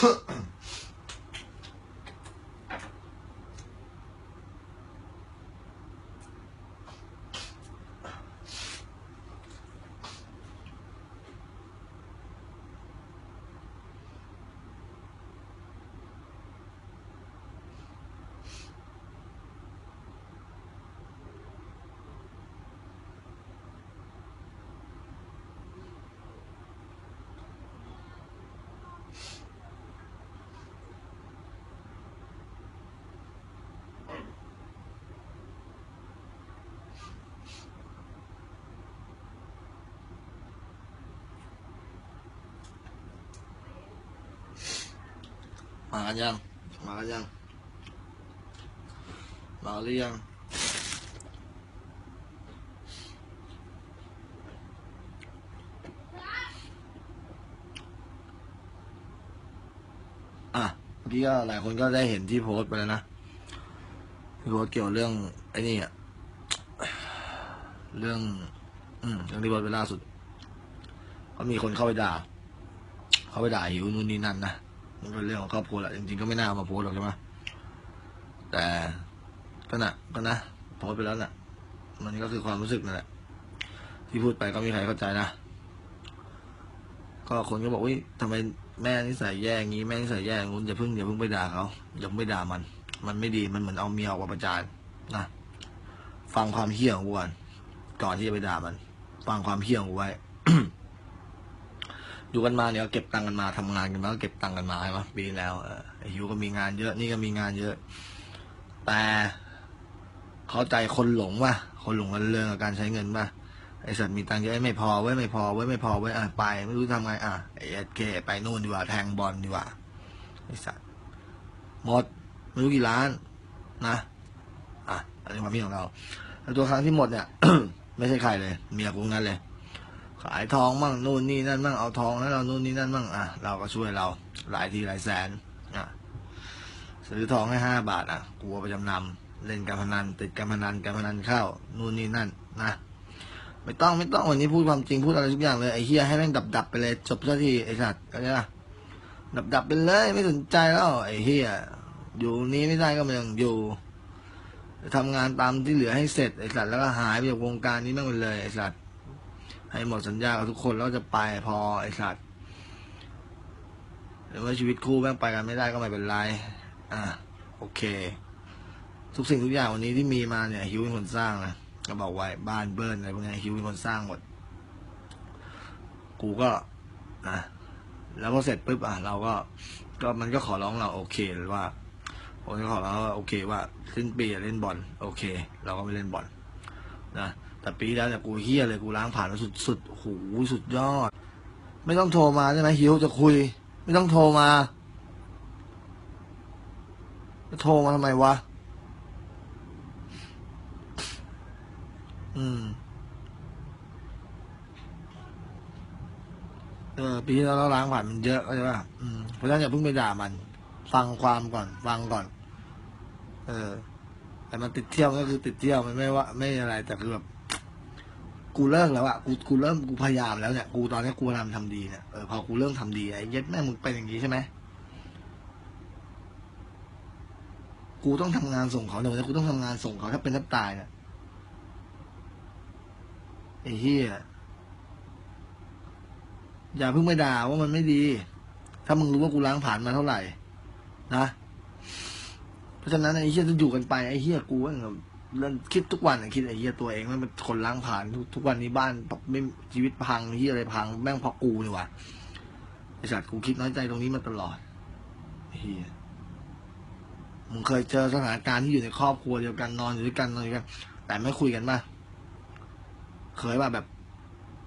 huh มากันยัง มากันยัง มาหรือยังอะเมื่อกี้ก็หลายคนก็ได้เห็นที่โพสต์ไปแล้วนะที่โพสต์เกี่ยวเรื่องไอ้นี่อะเรื่อง อืมเรื่องที่โพสต์ไปล่าสุด ก็มีคนเข้าไปด่า เข้าไปด่าหิวนู่นนี่นั่นนะ มันเป็นเรื่องของครอบครัวแหละจริงๆก็ไม่น่าเอามาโพสหรอกใช่ไหมแต่ก็นะก็นะโพสไปแล้วน่ะ มันก็คือความรู้สึกนั่นแหละที่พูดไปก็มีใครเข้าใจนะก็คนก็บอกว่าทำไมแม่นิสัยแย่งนี้แม่นิสัยแย่งนู้นอย่าเพิ่งอย่าเพิ่งไปด่าเขาอย่าเพิ่งไปด่ามัน มันไม่ดีมันเหมือนเอาเมียออกมาประจานนะฟังความเฮี้ยของกูก่อนก่อนที่จะไปด่ามัน ฟังความเฮี้ยของกูไว้ อยู่กันมาเนี่ยเก็บตังค์กันมาทำงานกันมาก็เก็บตังค์กันมาใช่ไหมปีแล้วเออไอ้ฮิวก็มีงานเยอะนี่ก็มีงานเยอะ แต่เข้าใจคนหลงว่ะคนหลงกันเรื่องการใช้เงินป่ะไอสัตว์มีตังค์เยอะไม่พอไว้ยไม่พอไว้ยไม่พอไว้ยอะไป ไม่รู้ทำไงอะไอเอเคไปนู่นดีกว่าแทงบอลดีกว่าไอสัตว์หมดไม่รู้กี่ล้านนะอะอันนี้ความคิดของเราแล้วตัวครั้งที่หมดเนี่ยไม่ใช่ใครเลยเมียกุ้งนั้นเลย ขายทองมั่งนู่นนี่นั่นมั่งเอาทองแล้วเรานู่นนี่นั่นมั่งอะเราก็ช่วยเราหลายทีหลายแสนอะซื้อทองให้ห้าบาทอะกลัวไปจำนำเล่นการพนันติดการพนันการพนันเข้านู่นนี่นั่นนะไม่ต้องไม่ต้องวันนี้พูดความจริงพูดอะไรทุกอย่างเลยไอ้เฮียให้แม่งดับดับไปเลยจบซะทีไอ้สัตว์ก็ใช่ปะดับดับไปเลยไม่สนใจแล้วไอ้เฮียอยู่นี้ไม่ได้ก็ไม่ต้องอยู่ทำงานตามที่เหลือให้เสร็จไอ้สัตว์แล้วก็หายไปจากวงการนี้แม่งไปเลยไอ้สัตว์ ให้หมดสัญญากับทุกคนแล้วจะไปพอไอ้สัตว์หรือว่าชีวิตคู่แม่งไปกันไม่ได้ก็ไม่เป็นไร อะโอเค ทุกสิ่งทุกอย่างวันนี้ที่มีมาเนี่ยฮิวเป็นคนสร้างนะก็บอกไว้บ้านเบิร์นอะไรพวกนี้ฮิวเป็นคนสร้างหมด กูก็นะแล้วพอเสร็จปุ๊บอะเราก็ ก็มันก็ขอร้องเราโอเคว่าผมก็ขอร้องว่าโอเคว่าสิ้นปีอะเล่นบอลโอเค เราก็ไม่เล่นบอลนะ แต่ปีแล้วเนี่ยกูเฮี้ยเลยกูล้างผ่านมาสุดสุดโอ้โหสุดยอด ไม่ต้องโทรมาใช่ไหมฮิวจะคุย ไม่ต้องโทรมาจะโทรมาทำไมวะ อืมเออปีที่แล้วเราล้างผ่านมันเยอะก็ใช่ป่ะอืมเพราะฉะนั้นอย่าเพิ่งไปด่ามัน ฟังความก่อน ฟังก่อน เออ แต่มันติดเที่ยวก็คือติดเที่ยวมันไม่ว่า ไม่อะไรแต่คือแบบ กูเลิกแล้วอะกูกูเริ่มกูพยายามแล้วเนี่ยกูตอนนี้กูพยายามทำดีเนี่ยเออพอกูเริ่มทำดีไอ้เย็ดแม่มึงเป็นอย่างนี้ใช่ไหมกูต้องทำงานส่งเขาเนี่ยวนนี้กูต้องทำงานส่งเขาถ้าเป็นทับตายเนี่ยไอ้เฮียอย่าเพิ่งไปด่าว่ามันไม่ดี ถ้ามึงรู้ว่ากูล้างผ่านมาเท่าไหร่ นะ เพราะฉะนั้นไอ้เฮียจะอยู่กันไปไอ้เฮียกูว่า แบบเรื่องคิดทุกวันอะคิดไอ้เฮียตัวเองมันเป็นคนล้างผ่านทุกทุกวันนี้บ้านไม่ชีวิตพังเฮียอะไรพังแม่งเพราะกูนี่หว่าไอ้สัตว์กูคิดน้อยใจตรงนี้มาตลอดเฮียมึงเคยเจอสถานการณ์ที่อยู่ในครอบครัวเดียวกันนอนอยู่ด้วยกันนอนอยู่ด้วยกัน แต่ไม่คุยกันป่ะเคยว่าแบบ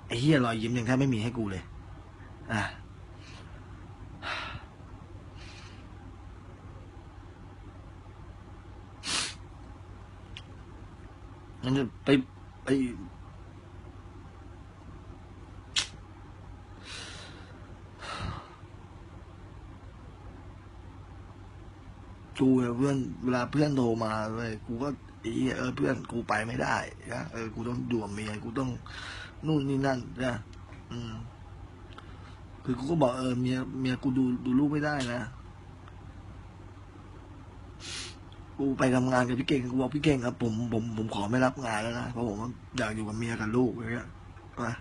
ไอ้เฮียรอยยิ้มยังแทบไม่มีให้กูเลย อะ มันจะไปไปกูเนี่ยเพื่อนเวลาเพื่อนโทรมาเลยกูก็อีเออเพื่อนกูไปไม่ได้นะเออกูต้องด่วมเมียกูต้องนู่นนี่นั่นนะอืมคือกูก็บอกเออเมียเมียกูดูดูลูกไม่ได้นะ กูไปทำงานกับพี่เก่งกูบอกพี่เก่งครับผมผมผมขอไม่รับงานแล้วนะเพราะผมอยากอยู่กับเมียกับลูกอย่างเงี้ยนะ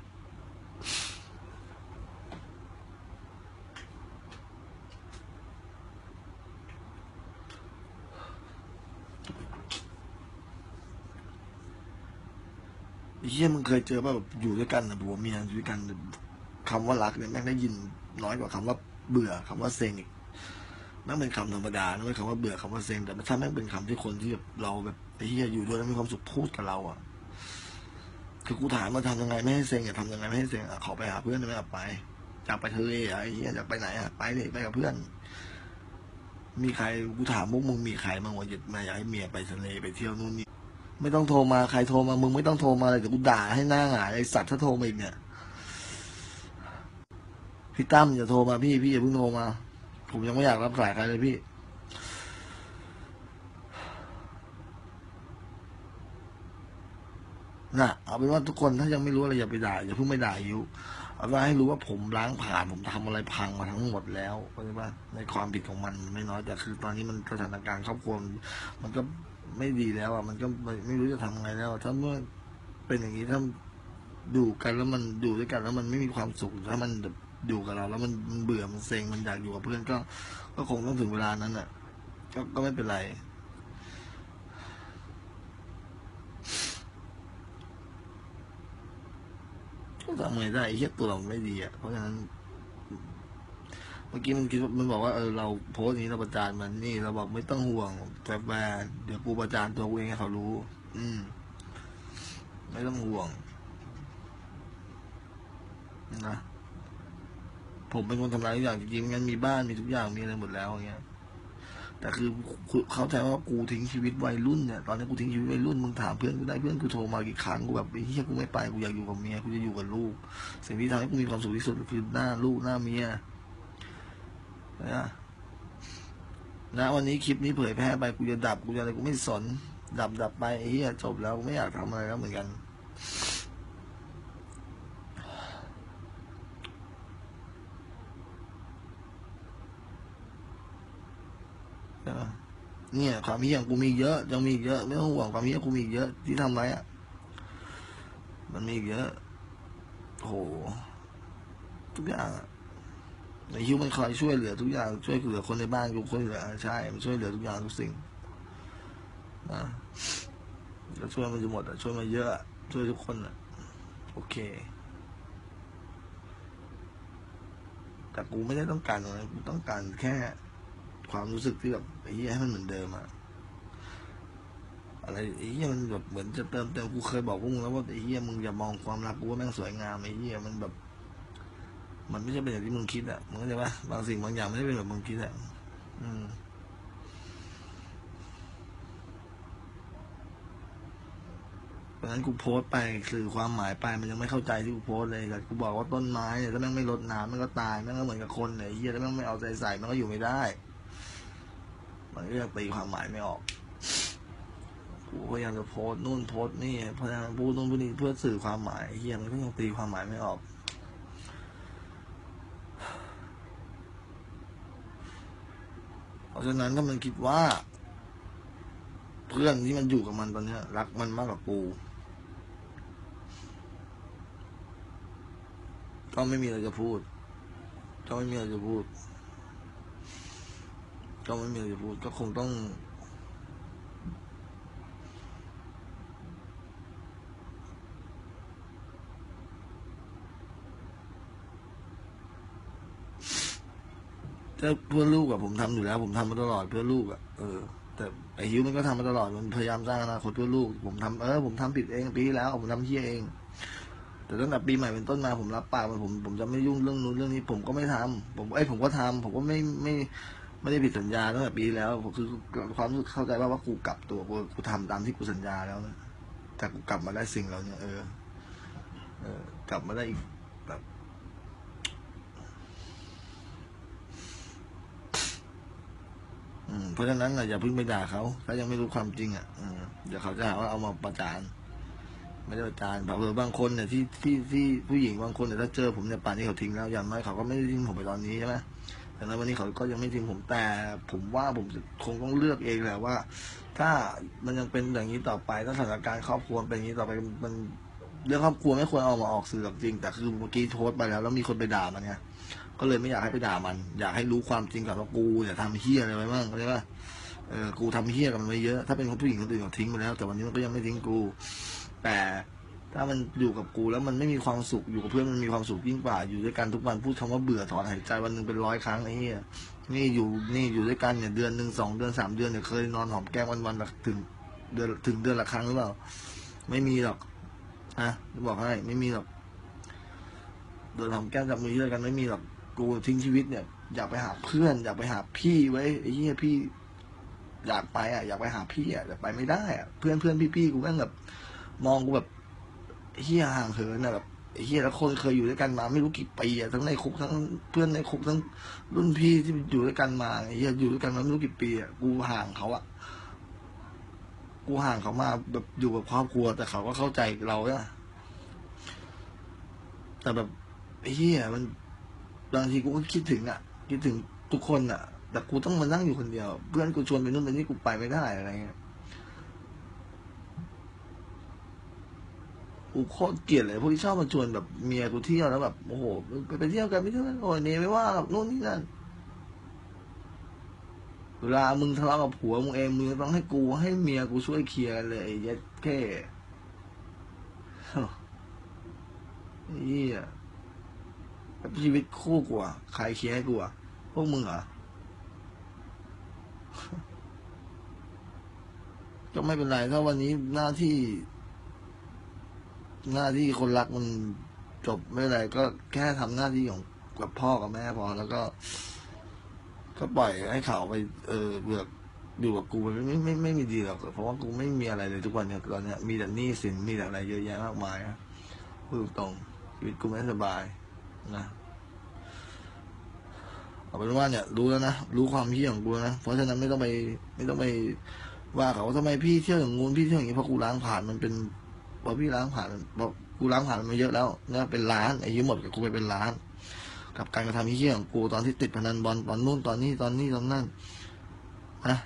เฮียมึงเคยเจอป่ะแบบอยู่ด้วยกันนะผัวเมียอยู่ด้วยกันคำว่ารักเนี่ยแม่งได้ยินน้อยกว่าคำว่าเบื่อคำว่าเซ็งอีก นั่นเป็นคำธรรมดานะไม่คำว่าเบื่อคำว่าเซ็งแต่ถ้าแม่งเป็นคำที่คนที่แบบเราแบบไอ้เหี้ยอยู่ด้วยแล้วมีความสุขพูดกับเราอะคือกูถามมาทำยังไงไม่ให้เซ็งอะทำยังไงไม่ให้เซ็งอะขอไปหาเพื่อนได้ไหมอะไปอยากไปทะเลอะไอ้เหี้ยอยากไปไหนอะไปเลยไปกับเพื่อน มีใครกูถามพวกมึงมีใครบ้างวะอยากมาอยากให้เมียไปทะเลไปเที่ยวนู่นนี่ไม่ต้องโทรมาใครโทรมามึงไม่ต้องโทรมาเลยเดี๋ยวกูด่าให้หน้าหงายไอ้สัตว์ถ้าโทรมาอีกเนี่ยพี่ตั้มอย่าโทรมาพี่พี่อย่าเพิ่งโทรมา ผมยังไม่อยากรับสายใครเลยพี่น่ะเอาเป็นว่าทุกคนถ้ายังไม่รู้อะไรอย่าไปด่าอย่าเพิ่งไปด่ายิวเอาว่าให้รู้ว่าผมล้างผ่านผมทำอะไรพังมาทั้งหมดแล้วเข้าใจป่ะในความผิดของมันไม่น้อยแต่คือตอนนี้มันสถานการณ์ครอบครัวมันก็ไม่ดีแล้วอะมันก็ไม่รู้จะทำไงแล้ว ถ้าเมื่อเป็นอย่างนี้ถ้าดูกันแล้วมันดูด้วยกันแล้วมันไม่มีความสุขถ้ามันแบบ ดูกับเรา แล้วมันมันเบื่อมันเซ็งมันอยากอยู่กับเพื่อนก็ ก็คงต้องถึงเวลานั้นอะก็ก็ไม่เป็นไร ก็ทำไงได้ไอ้เหี้ยตัวเราไม่ดีอะเพราะฉะนั้น เมื่อกี้มันคิดว่ามันบอกว่าเออเราโพสต์นี้เราประจานมันนี่เราบอกไม่ต้องห่วงแต่แบนเดี๋ยวกูประจานตัวกูเองให้เขารู้ อืม ไม่ต้องห่วงนะ ผมเป็นคนทำลายทุกอย่างจริงๆงั้นมีบ้านมีทุกอย่างมีอะไรหมดแล้วอย่างเงี้ย แต่คือเขาใจว่ากูทิ้งชีวิตวัยรุ่นเนี่ยตอนนี้กูทิ้งชีวิตวัยรุ่นมึงถามเพื่อนกูได้เพื่อนกูโทรมากี่ครั้งกูแบบไอ้เฮี้ยกูไม่ไปกูอยากอยู่กับเมียกูจะอยู่กับลูก สิ่งที่ทำให้กูมีความสุขที่สุดคือหน้าลูกหน้าเมียนะนะวันนี้คลิปนี้เผยแพร่ไปกูจะดับกูจะอะไรกูไม่สนดับดับไปไอ้เฮียจบแล้วกูไม่อยากทำอะไรแล้วเหมือนกัน ใช่ปะ เนี่ยความเฮี้ยงกูมีเยอะยังมีเยอะ ไม่ต้องห่วงความเฮี้ยกูมีเยอะที่ทำไว้อะมันมีเยอะโหทุกอย่างอะในฮิวมันคอยช่วยเหลือทุกอย่างช่วยเหลือคนในบ้านกูคนเหลือใช่ มันช่วยเหลือทุกอย่างทุกสิ่งนะแล้วช่วยมันจะหมดอะช่วยมาเยอะ ช่วยทุกคนอะโอเค แต่กูไม่ได้ต้องการอะไรกูต้องการแค่ ความรู้สึกที่แบบไอ้เหี้ยให้มันเหมือนเดิมอะอะไรไอ้เหี้ยมันแบบเหมือนจะเติมเต็มกูเคยบอกพวกมึงแล้วว่าไอ้เหี้ยมึงอย่ามองความรักกูว่าแม่งสวยงามไอ้เหี้ยมันแบบ มันไม่ใช่เป็นอย่างที่มึงคิดอะมึงเข้าใจปะบางสิ่งบางอย่างไม่ได้เป็นแบบมึงคิดอะอืมเพราะนั้นกูโพสต์ไปสื่อความหมายไปมันยังไม่เข้าใจที่กูโพสต์เลยแต่กูบอกว่าต้นไม้เนี่ยถ้าแม่งไม่รดน้ำมันก็ตายแม่งก็เหมือนกับคนเนี่ยเหี้ยถ้าแม่งไม่เอาใจใส่มันก็อยู่ไม่ได้ มันก็ยังตีความหมายไม่ออกกูพยายามจะโพสนู่นโพสนี่พยายามพูดนู่นพูดนี่เพื่อสื่อความหมายเฮียมันก็ยังตีความหมายไม่ออกเพราะฉะนั้นถ้ามันคิดว่า เพื่อนที่มันอยู่กับมันตอนเนี้ยรักมันมากกว่ากูก็ไม่มีอะไรจะพูด ก็ไม่มีอะไรจะพูด ก็ไม่มีอะไรจะพูดก็คงต้อง ถ้าเพื่อลูกอะผมทำอยู่แล้ว ผมทำมาตลอดเพื่อลูกอะเออแต่ไอฮิวมันก็ทำมาตลอดมันพยายามสร้างอนาคตเพื่อลูก ผมทำเออผมทำผิดเองปีที่แล้ว ผมทำเฮียเอง แต่ตั้งแต่ปีใหม่เป็นต้นมาผมรับปากมันผมผมจะไม่ยุ่งเรื่องนู้นเรื่องนี้ ผมก็ไม่ทำผมไอ้ผมก็ทำผมก็ไม่ไม่ ไม่ได้ผิดสัญญาตั้งแต่ปีแล้วผมคือความรู้สึกเข้าใจว่าว่ากูกลับตัวกูกูทำตามที่กูสัญญาแล้วนะแต่กูกลับมาได้สิ่งเหล่านี้เออเออกลับมาได้อีกแบบอืมเพราะฉะนั้นน่ะอย่าเพิ่งไปด่าเขาถ้ายังไม่รู้ความจริงอะอืมเดี๋ยวเขาจะหาว่าเอามาประจานไม่ได้ประจานเผื่อบางคนเนี่ยที่ที่ที่ผู้หญิงบางคนเนี่ยถ้าเจอผมเนี่ยป่านนี้เขาทิ้งแล้วอย่างน้อยเขาก็ไม่ได้ทิ้งผมไปตอนนี้ใช่ไหม แต่ในวันนี้เขาก็ยังไม่ทิ้งผมแต่ผมว่าผมคงต้องเลือกเองแหละว่า ถ้ามันยังเป็นอย่างนี้ต่อไปถ้าสถานการณ์ครอบครัวเป็นอย่างนี้ต่อไปมันเรื่องครอบครัวไม่ควรเอามาออกสื่อกจริง แต่คือเมื่อกี้โพสต์ไปแล้วแล้วมีคนไปด่ามันไงก็เลยไม่อยากให้ไปด่ามัน อยากให้รู้ความจริงก่อนว่ากูเนี่ยทำเฮี้ยอะไรไว้บ้างเข้าใจปะเออกูทำเฮี้ยกับมันไว้เยอะถ้าเป็นคนผู้หญิงคนอื่นเขาทิ้งไปแล้ว แต่วันนี้มันก็ยังไม่ทิ้งกู แต่ ถ้ามันอยู่กับกูแล้วมันไม่มีความสุขอยู่กับเพื่อนมันมีความสุขยิ่งกว่าอยู่ด้วยกันทุกวันพูดคำว่าเบื่อถอนหายใจวันหนึ่งเป็นร้อยครั้งไอ้เหี้ยนี่อยู่นี่อยู่ด้วยกันเนี่ยเดือนหนึ่งสองเดือนสามเดือนเนี่ยเคยนอนหอมแก้มวันวันละถึงเดือนถึงเดือนละครั้งหรือเปล่า ไม่มีหรอกอะบอกให้ไม่มีหรอกเดินหอมแก้มจับมือด้วยกันไม่มีหรอกกูทิ้งชีวิตเนี่ย อยากไปหาเพื่อน อยากไปหาพี่ไว้ไอ้เหี้ยพี่ อยากไปอะ อยากไปหาพี่อะแต่ไปไม่ได้อะเพื่อนเพื่อนพี่ๆกูแม่งแบบมองกูแบบ เฮียห่างเหินอะแบบเฮียแล้วคนเคยอยู่ด้วยกันมา ไม่รู้กี่ปีอะทั้งในคุกทั้งเพื่อนในคุกทั้งรุ่นพี่ที่อยู่ด้วยกันมาเฮียอยู่ด้วยกันมาไม่รู้กี่ปีอะกูห่างเขาอะกูห่างเขามาแบบอยู่กับครอบครัว แต่เขาก็เข้าใจเราอะแต่แบบเฮียมันบางทีกูก็คิดถึงอะคิดถึงทุกคนอะแต่กูต้องมานั่งอยู่คนเดียว เพื่อนกูชวนไปนู่นไปนี่กูไปไม่ได้อะไรเงี้ย กูโคตรเกลียดเลยพวกที่ชอบมาชวนแบบเมียกูเที่ยวแล้วแบบโอ้โหไปไปเที่ยวกันไปเที่ยวกันโอ้ยเนยไม่ว่าหรอกนู่นนี่นั่นเวลามึงทะเลาะกับผัวมึงเองมึงต้องให้กูให้เมียกูช่วยเคลียร์เลยเย็ดแค่เฮียชีวิตคู่กูอะใครเคลียร์ให้กูอะพวกมึงเหรอก็ไม่เป็นไรถ้าวันนี้หน้าที่ หน้าที่คนรักมันจบไม่ไรก็แค่ทำหน้าที่ของกับพ่อกับแม่พอแล้วก็ ก็ปล่อยให้เขาไป เออเบือกอยู่กับกูไม่ไม่ไม่ไม่มีดีหรอกเพราะว่ากูไม่มีอะไรเลยทุกวันเนี่ยตอนเนี้ยมีแต่หนี้สินมีแต่อะไรเยอะแยะมากมายนะพูดตรงชีวิตกูไม่สบายนะเอาเป็นว่าเนี่ยรู้แล้วนะรู้ความเฮี้ยของกูนะเพราะฉะนั้นไม่ต้องไป ไม่ต้องไปว่าเขาว่าทำไมพี่เที่ยวอย่างงู้นพี่เที่ยวอย่างนี้เพราะกูล้างผ่านมันเป็น พอพี่ล้างผ่านพอกกูล้างผ่านมาเยอะแล้วเนี่ยเป็นล้านอ้ยืมหมดกับกูไปเป็นล้าน กับการกระทำที่เหี้ยของกูตอนที่ติดพนันบอลตอนนู่นตอนนี้ตอนนี้ตอนนั่นนะ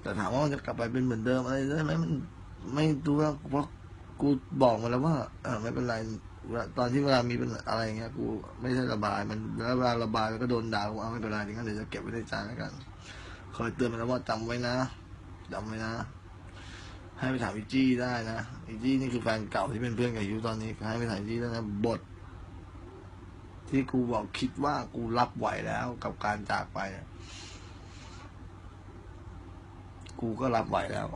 แต่ถามว่ามันจะกลับไปเป็นเหมือนเดิมอะไรได้ไหมมันไม่ดูว่าเพราะกูบอกมาแล้วว่าเออไม่เป็นไรเวลาตอนที่เวลามีเป็นอะไรเงี้ยกูไม่ใช่ระบาย มันแล้วเวลาระบายแล้วก็โดนด่ากูเอาไม่เป็นไรถึงนั้นเดี๋ยวจะเก็บไว้ในใจแล้วกันคอยเตือนมันแล้วว่าจำไว้นะ จำไว้นะ ให้ไปถามอีจี้ได้นะอีจี้นี่คือแฟนเก่าที่เป็นเพื่อนกับยูตอนนี้ให้ไปถามอีจี้ได้นะบท ที่กูบอกคิดว่ากูรับไหวแล้วกับการจากไปกูก็รับไหวแล้ว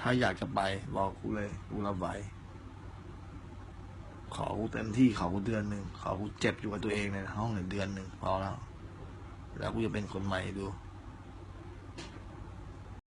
ถ้าอยากจะไปบอกกูเลย กูรับไหวขอกูเต็มที่ขอกูเดือนหนึ่งขอกูเจ็บอยู่กับตัวเองในห้องหนึ่งเดือนหนึ่งพอแล้ว แล้วกูจะเป็นคนใหม่ดู